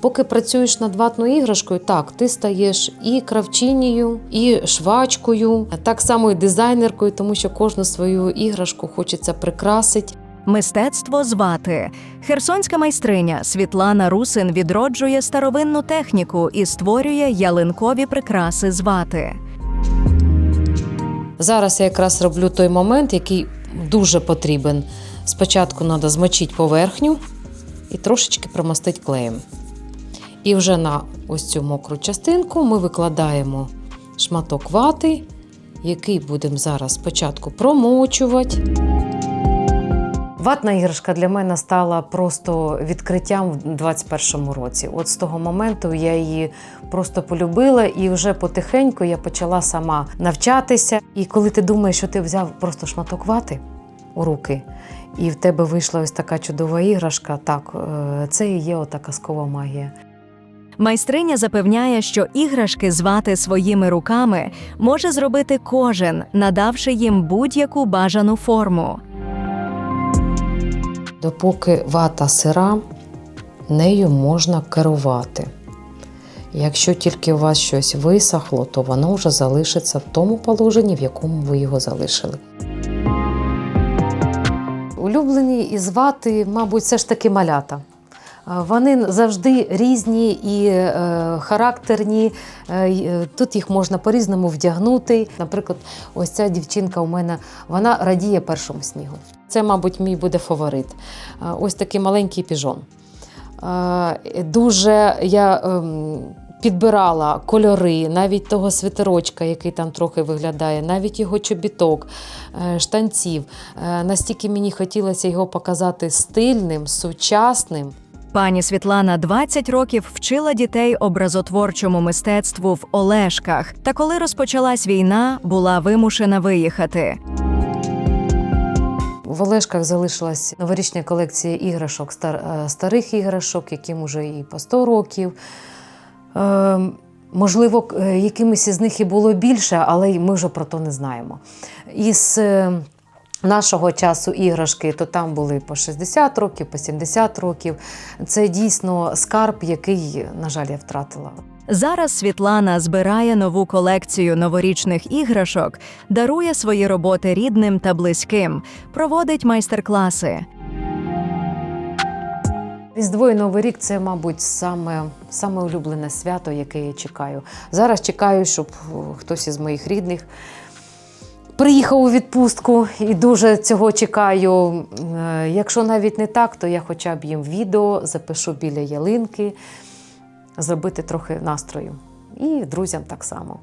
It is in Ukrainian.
Поки працюєш над ватною іграшкою, так, ти стаєш і кравчинію, і швачкою, так само і дизайнеркою, тому що кожну свою іграшку хочеться прикрасити. Мистецтво з вати. Херсонська майстриня Світлана Русин відроджує старовинну техніку і створює ялинкові прикраси з вати. Зараз я якраз роблю той момент, який дуже потрібен. Спочатку треба змочити поверхню і трошечки промастити клеєм. І вже на ось цю мокру частинку ми викладаємо шматок вати, який будемо зараз спочатку промочувати. Ватна іграшка для мене стала просто відкриттям в 21-му році. От з того моменту я її просто полюбила, і вже потихеньку я почала сама навчатися. І коли ти думаєш, що ти взяв просто шматок вати у руки, і в тебе вийшла ось така чудова іграшка, так, е, це і є ота казкова магія. Майстриня запевняє, що іграшки з вати своїми руками може зробити кожен, надавши їм будь-яку бажану форму. Допоки вата сира, нею можна керувати. Якщо тільки у вас щось висохло, то воно вже залишиться в тому положенні, в якому ви його залишили. Улюблені із вати, мабуть, все ж таки малята. Вони завжди різні і е, характерні. Е, е, Тут їх можна по-різному вдягнути. Наприклад, ось ця дівчинка у мене вона радіє першому снігу. Це, мабуть, мій буде фаворит. Ось такий маленький піжон. Дуже я ем, підбирала кольори, навіть того свитерочка, який там трохи виглядає, навіть його чобіток, штанців. Настільки мені хотілося його показати стильним, сучасним. Пані Світлана 20 років вчила дітей образотворчому мистецтву в Олешках. Та коли розпочалась війна, була вимушена виїхати. В Олешках залишилась новорічна колекція іграшок, стар, е, старих іграшок, яким уже і по 100 років. Е, можливо, е, якимись із них і було більше, але ми вже про то не знаємо. Із нашого часу іграшки, то там були по 60 років, по 70 років. Це дійсно скарб, який, на жаль, я втратила. Зараз Світлана збирає нову колекцію новорічних іграшок, дарує свої роботи рідним та близьким, проводить майстер-класи. Різдво і Новий рік це, мабуть, саме, саме улюблене свято, яке я чекаю. Зараз чекаю, щоб хтось із моїх рідних приїхав у відпустку і дуже цього чекаю. Е, Якщо навіть не так, то я хоча б їм відео запишу біля ялинки, зробити трохи настрою. І друзям так само.